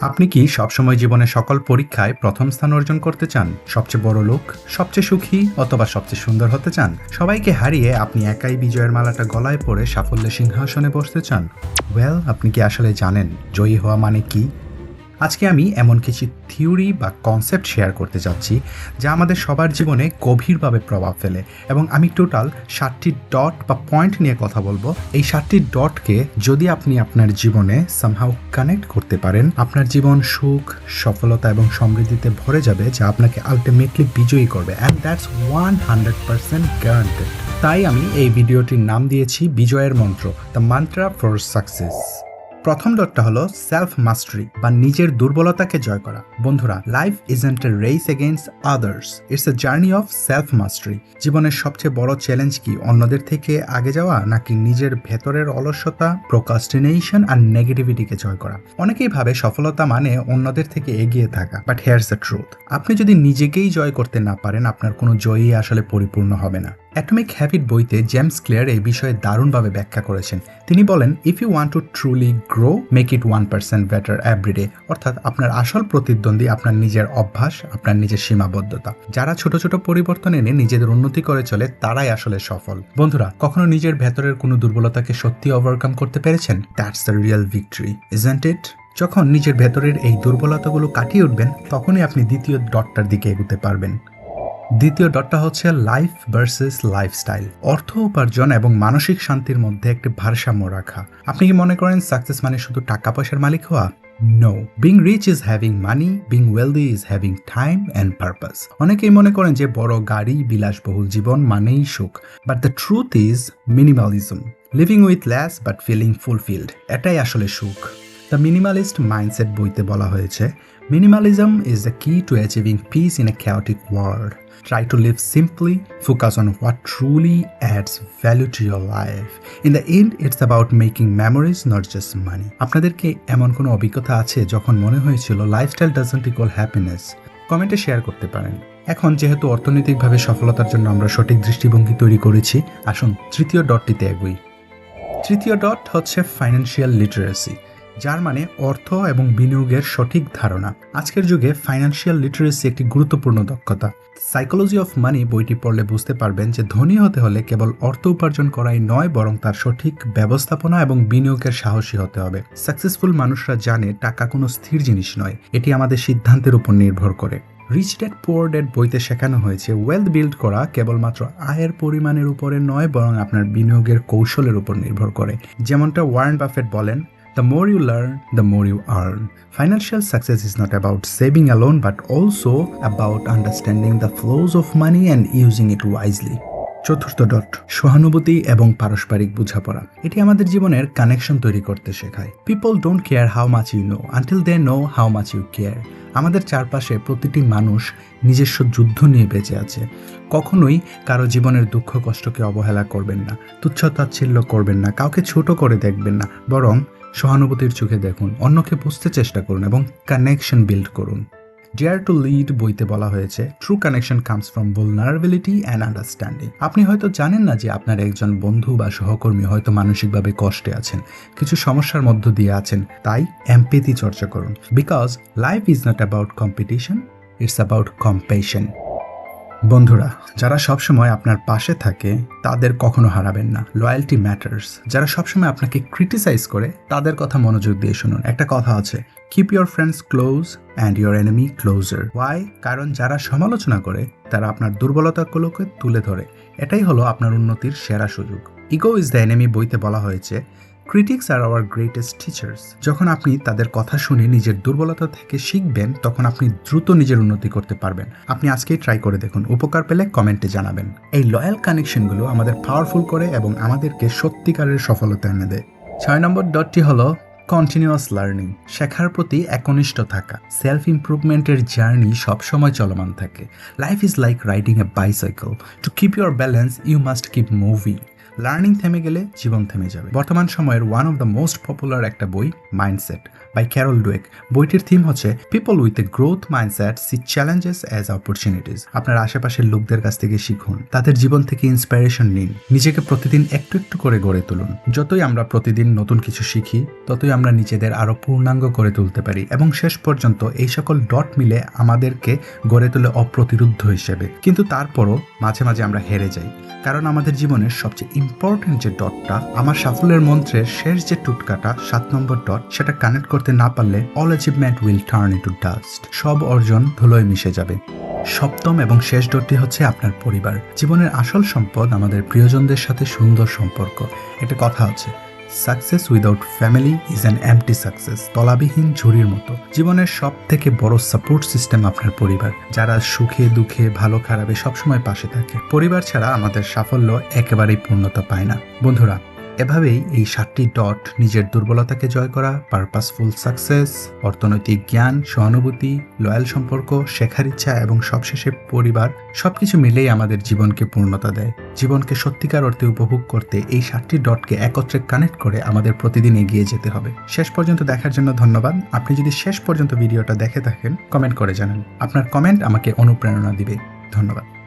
আপনি কি সবসময় জীবনে সকল পরীক্ষায় প্রথম স্থান অর্জন করতে চান? সবচেয়ে বড় লোক? সবচেয়ে সুখী? অথবা সবচেয়ে সুন্দর হতে চান? সবাইকে হারিয়ে আপনি একাই বিজয়ের মালাটা গলায় পরে সাফল্যের সিংহাসনে বসতে চান? ওয়েল আপনি কি আসলে জানেন? জয়ী হওয়া মানে কি? আজকে আমি এমন কিছু থিওরি বা কনসেপ্ট শেয়ার করতে যাচ্ছি যা আমাদের সবার জীবনে গভীরভাবে প্রভাব ফেলে। এবং আমি টোটাল সাতটি ডট বা পয়েন্ট নিয়ে কথা বলব। এই সাতটি ডটকে যদি আপনি আপনার জীবনে সামহাউ কানেক্ট করতে পারেন, আপনার জীবন সুখ, সফলতা এবং সমৃদ্ধিতে ভরে যাবে, যা আপনাকে আলটিমেটলি বিজয়ী করবে। And that's one hundred percent guaranteed তাই আমি এই ভিডিওটির নাম দিয়েছি বিজয়ের মন্ত্র দ্য মান্ত্রা ফর সাকসেস প্রথম ডটটা হলো সেলফ মাস্টারি বা নিজের দুর্বলতাকে জয় করা। বন্ধুরা life isn't a race against others it's a journey of self mastery জীবনের সবচেয়ে বড় চ্যালেঞ্জ কি অন্যদের থেকে আগে যাওয়া, নাকি নিজের ভেতরের অলসতা প্রোকাস্টিনেশন আর নেগেটিভিটিকে জয় করা? অনেকেই ভাবে সফলতা মানে অন্যদের থেকে এগিয়ে থাকা বাট হেয়ার্স দ্য ট্রুথ আপনি যদি নিজেকেই জয় করতে না পারেন, আপনার কোনো জয়ই আসলে পরিপূর্ণ হবে না। অ্যাটমিক হ্যাবিট বইতে জেমস ক্লিয়ার এই বিষয়ে দারুণভাবে ব্যাখ্যা করেছেন। তিনি বলেন if you want to truly grow make it one percent better everyday অর্থাৎ আপনার আসল প্রতিদ্বন্দ্বী আপনার নিজের অভ্যাস, আপনার নিজের সীমাবদ্ধতা। যারা ছোট ছোট পরিবর্তন এনে নিজেদের উন্নতি করে চলে, তারাই আসলে সফল। বন্ধুরা, কখনো নিজের ভেতরের কোনো দুর্বলতাকে সত্যি ওভারকাম করতে পেরেছেন? That's the real victory isn't it যখন নিজের ভেতরের এই দুর্বলতাগুলো কাটিয়ে উঠবেন, তখনই আপনি দ্বিতীয় ডটটার দিকে এগুতে পারবেন। দ্বিতীয় ডটটা হচ্ছে লাইফ ভার্সেস লাইফস্টাইল অর্থ উপার্জন এবং মানসিক শান্তির মধ্যে একটি ভারসাম্য রাখা। আপনি কি মনে করেন সাকসেস মানে শুধু টাকা পয়সার মালিক হওয়া? No being rich is having money being wealthy is having time and purpose অনেকেই মনে করেন যে বড় গাড়ি, বিলাসবহুল জীবন মানেই সুখ। But the truth is minimalism living with less but feeling fulfilled এটাই আসলে সুখ। দ্য মিনিমালিস্ট মাইন্ডসেট বইতে বলা হয়েছে minimalism is the key to achieving peace in a chaotic world Try to live simply, focus on what truly adds value to your life. In the end, it's about making memories, not just money. আপনাদেরকে এমন কোনো অভিজ্ঞতা আছে যখন মনে হয়েছিল lifestyle doesn't equal happiness কমেন্টে share করতে পারেন। এখন যেহেতু অর্থনৈতিকভাবে সফলতার জন্য আমরা সঠিক দৃষ্টিভঙ্গি তৈরি করেছি আসুন তৃতীয় ডটটিতে এগোই। তৃতীয় ডট হচ্ছে ফাইন্যান্সিয়াল লিটারেসি যার মানে অর্থ এবং বিনিয়োগের সঠিক ধারণা। আজকের যুগে ফাইন্যান্সিয়াল লিটারেসি একটি গুরুত্বপূর্ণ দক্ষতা। সাইকোলজি অফ মানি বইটি পড়লে বুঝতে পারবেন যে ধনী হতে হলে কেবল অর্থ উপার্জন করাই নয়, বরং তার সঠিক ব্যবস্থাপনা এবং বিনিয়োগের সাহসী হতে হবে। সাকসেসফুল মানুষরা জানে টাকা কোনো স্থির জিনিস নয়, এটি আমাদের সিদ্ধান্তের উপর নির্ভর করে। রিচ ড্যাড পোর ড্যাড বইতে শেখানো হয়েছে ওয়েলথ বিল্ড করা কেবলমাত্র আয়ের পরিমাণের উপরে নয়, বরং আপনার বিনিয়োগের কৌশলের উপর নির্ভর করে। যেমনটা ওয়ারেন বাফেট বলেন The more you learn, the more you earn. Financial success is not about saving alone, but also about understanding the flows of money and using it wisely. চতুর্থ ডট, সহানুভূতি এবং পারস্পরিক বোঝাপড়া। এটি আমাদের জীবনের কানেকশন তৈরি করতে শেখায়। People don't care how much you know until they know how much you care আমাদের চারপাশে প্রতিটি মানুষ নিজস্ব যুদ্ধ নিয়ে বেঁচে আছে। কখনোই কারও জীবনের দুঃখ কষ্টকে অবহেলা করবেন না তুচ্ছতাচ্ছিল্য করবেন না, কাউকে ছোট করে দেখবেন না, বরং সহানুভূতির চোখে দেখুন, অন্যকে বুঝতে চেষ্টা করুন এবং কানেকশন বিল্ড করুন। ডিয়ার টু লিড বইতে বলা হয়েছে true connection comes from vulnerability and understanding আপনি হয়তো জানেন না যে আপনার একজন বন্ধু বা সহকর্মী হয়তো মানসিকভাবে কষ্টে আছেন, কিছু সমস্যার মধ্য দিয়ে আছেন, তাই এমপেথি চর্চা করুন। Because life is not about competition it's about compassion বন্ধুরা, যারা সবসময় আপনার পাশে থাকে, তাদের কখনো হারাবেন না। লয়্যালটি ম্যাটার্স যারা সবসময় আপনাকে ক্রিটিসাইজ করে, তাদের কথা মনোযোগ দিয়ে শুনুন। একটা কথা আছে keep your friends close and your enemy closer why কারণ যারা সমালোচনা করে, তারা আপনার দুর্বলতাগুলোকে তুলে ধরে। এটাই হলো আপনার উন্নতির সেরা সুযোগ। ইগো ইজ দ্য এনিমি বইতে বলা হয়েছে critics are our greatest teachers যখন আপনি তাদের কথা শুনে নিজের দুর্বলতা থেকে শিখবেন, তখন আপনি দ্রুত নিজের উন্নতি করতে পারবেন। আপনি আজকেই ট্রাই করে দেখুন। উপকার পেলে কমেন্টে জানাবেন। এই লয়াল কানেকশনগুলো আমাদের পাওয়ারফুল করে এবং আমাদেরকে সত্যিকারের সফলতা এনে দেয়। ছয় নম্বর ডটটি হলো কন্টিনিউয়াস লার্নিং শেখার প্রতি একনিষ্ঠ থাকা। সেলফ ইমপ্রুভমেন্টের জার্নি সবসময় চলমান থাকে। Life is like riding a bicycle to keep your balance you must keep moving learning থেমে গেলে জীবন থেমে যাবে। বর্তমান সময়ের one of the most popular একটা বই মাইন্ডসেট বাই ক্যারল ডুয়েক বইটির থিম হচ্ছে people with a growth mindset see challenges as opportunities আপনার আশেপাশের লোকদের কাছ থেকে শিখুন, তাদের জীবন থেকে ইন্সপিরেশন নিন, নিজেকে প্রতিদিন একটু একটু করে গড়ে তুলুন। যতই আমরা প্রতিদিন নতুন কিছু শিখি, ততই আমরা নিজেদের আরও পূর্ণাঙ্গ করে তুলতে পারি এবং শেষ পর্যন্ত এই সকল ডট মিলে আমাদেরকে গড়ে তোলে অপ্রতিরুদ্ধ হিসেবে। কিন্তু তারপরও মাঝে মাঝে আমরা হেরে যাই, কারণ আমাদের জীবনের সবচেয়ে ইম্পর্টেন্ট যে ডটটা আমার সাফল্যের মন্ত্রের শেষ যে টুটকাটা, সাত নম্বর ডট সেটা কানেক্ট করতে না পারলে all achievement will turn into dust সব অর্জন ধুলোয় মিশে যাবে। সপ্তম এবং শেষ ডটটি হচ্ছে আপনার পরিবার। জীবনের আসল সম্পদ আমাদের প্রিয়জনদের সাথে সুন্দর সম্পর্ক। একটা কথা আছে। Success without family is an empty success তলাবিহীন ঝুড়ির মতো। জীবনের সব থেকে বড় সাপোর্ট সিস্টেম আপনার পরিবার, যারা সুখে, দুঃখে, ভালো, খারাপে সবসময় পাশে থাকে। পরিবার ছাড়া আমাদের সাফল্য একেবারেই পূর্ণতা পায় না। বন্ধুরা এভাবেই এই সাতটি ডট নিজের দুর্বলতাকে জয় করা পারপাসফুল সাকসেস অর্থনৈতিক জ্ঞান, সহানুভূতি লয়াল সম্পর্ক, শেখার ইচ্ছা এবং সবশেষে পরিবার সবকিছু মিলেই আমাদের জীবনকে পূর্ণতা দেয়। জীবনকে সত্যিকার অর্থে উপভোগ করতে এই সাতটি ডটকে একত্রে কানেক্ট করে আমাদের প্রতিদিন এগিয়ে যেতে হবে। শেষ পর্যন্ত দেখার জন্য ধন্যবাদ। আপনি যদি শেষ পর্যন্ত ভিডিওটা দেখে থাকেন কমেন্ট করে জানান। আপনার কমেন্ট আমাকে অনুপ্রেরণা দিবে। ধন্যবাদ।